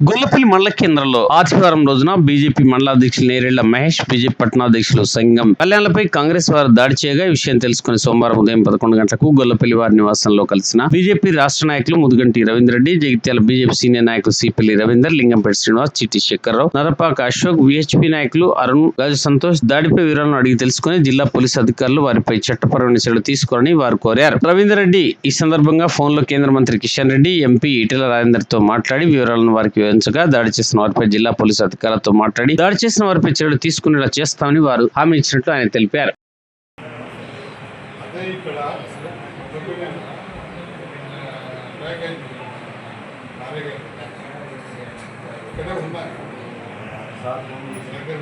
గొల్లపల్లి మండల కేంద్రంలో ఆదివారం రోజున బీజేపీ మండలాధ్యక్షులు నేరేళ్ళ మహేష్ బీజేపీ పట్టణాధ్యక్షులు సంఘం కళ్యాణ్లపై కాంగ్రెస్ వారు దాడి చేయగా ఈ విషయం తెలుసుకుని సోమవారం ఉదయం పదకొండు గంటలకు గొల్లపల్లి వారి నివాసంలో కలిసిన బీజేపీ రాష్ట్ర నాయకులు ముదుగంటి రవీంద్రెడ్డి జగిత్యాల బీజేపీ సీనియర్ నాయకులు సిపల్లి రవీందర్ లింగంపేట శ్రీనివాస్ చిట్టి శేఖర్రావు నరపాక అశోక్ విహెచ్పి నాయకులు అరుణ్ గజ సంతోష్ దాడిపై వివరాలను అడిగి తెలుసుకుని జిల్లా పోలీసు అధికారులు వారిపై చట్టపరమైన చర్యలు తీసుకోవాలని వారు కోరారు. రవీందర్ రెడ్డి ఈ సందర్భంగా ఫోన్లో కేంద్ర మంత్రి కిషన్ రెడ్డి ఎంపీ ఈటెల రాజేందర్తో మాట్లాడి వివరాలను వారికి వివరించగా దాడి చేసిన వారిపై జిల్లా పోలీసు అధికారులతో మాట్లాడి దాడి చేసిన వారిపై చర్యలు తీసుకునేలా చేస్తామని వారు హామీ ఇచ్చినట్లు ఆయన తెలిపారు. ఇక్కడ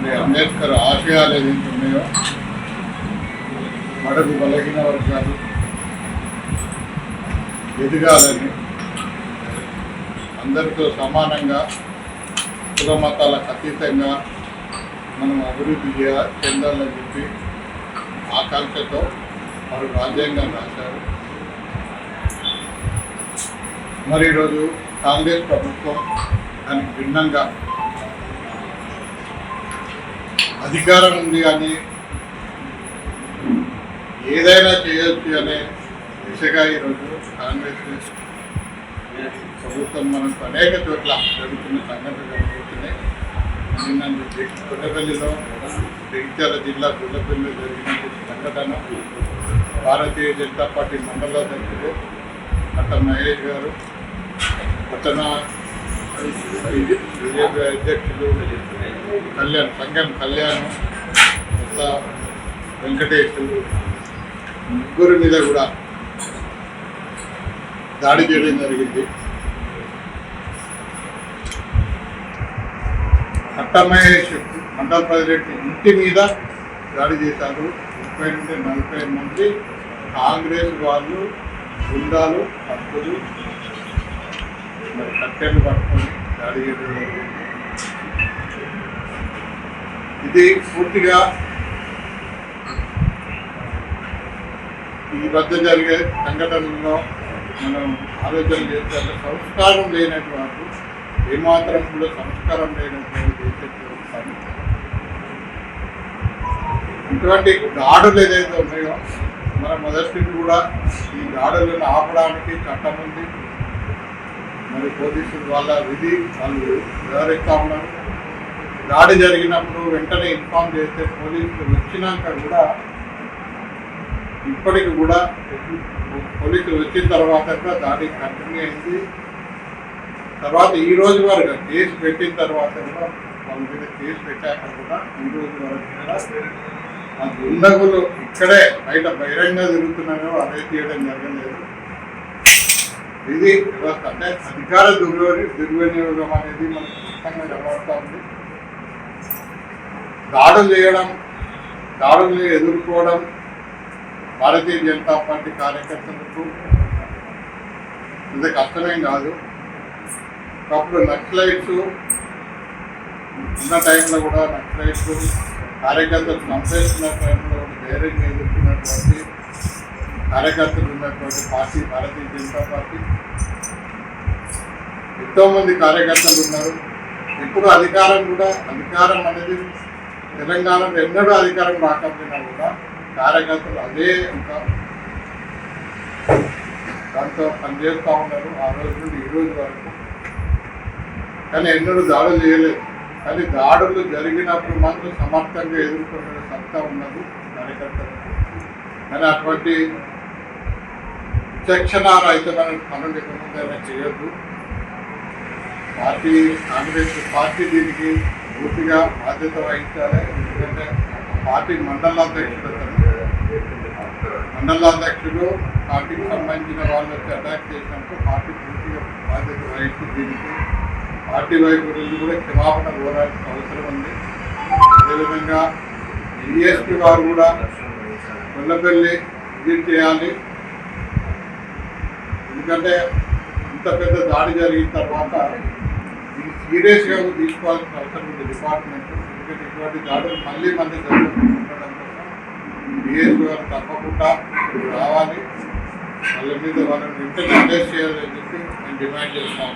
మరి అంబేద్కర్ ఆశయాలు ఏదైతే ఉన్నాయో మడకు బలహీన వర్గాలు ఎదగాలని అందరితో సమానంగా కుల మతాలకు అతీతంగా మనం అభివృద్ధి చేయ చెందాలని చెప్పి ఆకాంక్షతో వారు రాజ్యాంగం రాశారు. మరి ఈరోజు కాంగ్రెస్ ప్రభుత్వం దానికి భిన్నంగా అధికారం ఉంది కానీ ఏదైనా చేయొచ్చు అనే దిశగా ఈరోజు కాంగ్రెస్ ప్రభుత్వం మనకు అనేక చోట్ల జరుగుతున్న సంఘటనలు జరుగుతున్నాయి. నిన్న కొండపల్లిలో జగిత్యాల జిల్లా కొత్తపల్లిలో జరిగిన సంఘటన భారతీయ జనతా పార్టీ మండల అట్ట మహేష్ గారు పట్టణ బీజేపీ అధ్యక్షులు కళ్యాణ్ సంఘం కళ్యాణ్ కొత్త వెంకటేష్ ముగ్గురు మీద కూడా దాడి చేయడం జరిగింది. అట్టమహేష్ మండల ప్రెసిడెంట్ ఇంటి మీద దాడి చేశారు. ముప్పై నుండి నలభై మంది కాంగ్రెస్ వాళ్ళు గుండాలు తప్పులు మరి కట్టెలు పట్టుకొని దాడి చేయడం ఇది పూర్తిగా ఈ మధ్య జరిగే సంఘటనల్లో మనం ఆలోచన చేస్తే సంస్కారం లేనటువంటి ఏమాత్రం కూడా సంస్కారం లేనటువంటి ఇటువంటి దాడులు ఏదైతే ఉన్నాయో మన మొదటి కూడా ఈ దాడులను ఆపడానికి చట్టం ఉంది. మరి పోలీసులు వాళ్ళ విధి వాళ్ళు వ్యవహరిస్తూ ఉన్నారు? దాడి జరిగినప్పుడు వెంటనే ఇన్ఫామ్ చేస్తే పోలీసులు వచ్చినాక కూడా ఇప్పటికి కూడా పోలీసులు వచ్చిన తర్వాత కూడా దాడి కంటిన్యూ అయింది. తర్వాత ఈ రోజు వరకు కేసు పెట్టిన తర్వాత కూడా వాళ్ళ మీద కేసు పెట్టాక కూడా ఈ రోజు వరకు కూడా ఆ దుండగులు ఇక్కడే బయట బహిరంగ తిరుగుతున్నారో అదే చేయడం జరగలేదు. ఇది అంటే అధికార దుర్విని దుర్వినియోగం అనేది మనకు స్పష్టంగా కనబడుతూ ఉంది. దాడులు చేయడం దాడుల్ని ఎదుర్కోవడం భారతీయ జనతా పార్టీ కార్యకర్తలకు ఇంత కష్టమేం కాదు. ఒకప్పుడు నక్సలైట్స్ ఉన్న టైంలో కూడా నక్సలైట్స్ కార్యకర్తలు చంపేస్తున్న టైంలో ధైర్యంగా ఎదుర్కొన్నటువంటి కార్యకర్తలు ఉన్నటువంటి పార్టీ భారతీయ జనతా పార్టీ. ఎంతో మంది కార్యకర్తలు ఉన్నారు ఇప్పుడు అధికారం కూడా అధికారం అనేది తెలంగాణలో ఎన్నడూ అధికారం రాకపోయినా కూడా కార్యకర్తలు అదే ఒక దాంతో పనిచేస్తూ ఉన్నారు ఆ రోజు నుండి ఈ రోజు వరకు. కానీ ఎన్నడూ దాడులు చేయలేదు. కానీ దాడులు జరిగినప్పుడు మాత్రం సమర్థంగా ఎదుర్కొనే సత్తా ఉన్నది కార్యకర్తలకు. కానీ అటువంటి విచక్షణారహితమైన పనులు ఇక ముందైనా చేయొద్దు. పార్టీ కాంగ్రెస్ పార్టీ దీనికి పూర్తిగా బాధ్యత వహించాలి ఎందుకంటే పార్టీ మండలాధ్యక్షుడు మండలాధ్యక్షుడు పార్టీకి సంబంధించిన వాళ్ళు వచ్చి అటాక్ చేసినప్పుడు పార్టీ పూర్తిగా బాధ్యత వహించి దీనికి పార్టీ వైపు నుండి కూడా క్షమాపణ కోరాల్సిన అవసరం ఉంది. అదేవిధంగా డిఎస్పీ వారు కూడా కొల్లపల్లి విజిట్ చేయాలి. ఎందుకంటే ఇంత పెద్ద దాడి జరిగిన తర్వాత ఇది సీరియస్గా తీసుకోవాల్సిన అవసరం ఉంది. డిపార్ట్మెంట్ ఎందుకంటే ఇటువంటి దాడులు మళ్ళీ మళ్ళీ జరుగుతుండడం కోసం డిఎస్పీ గారు తప్పకుండా రావాలి. వాళ్ళ మీద వాళ్ళని వెంటనే అరెస్ట్ చేయాలని చెప్పి మేము డిమాండ్ చేస్తాము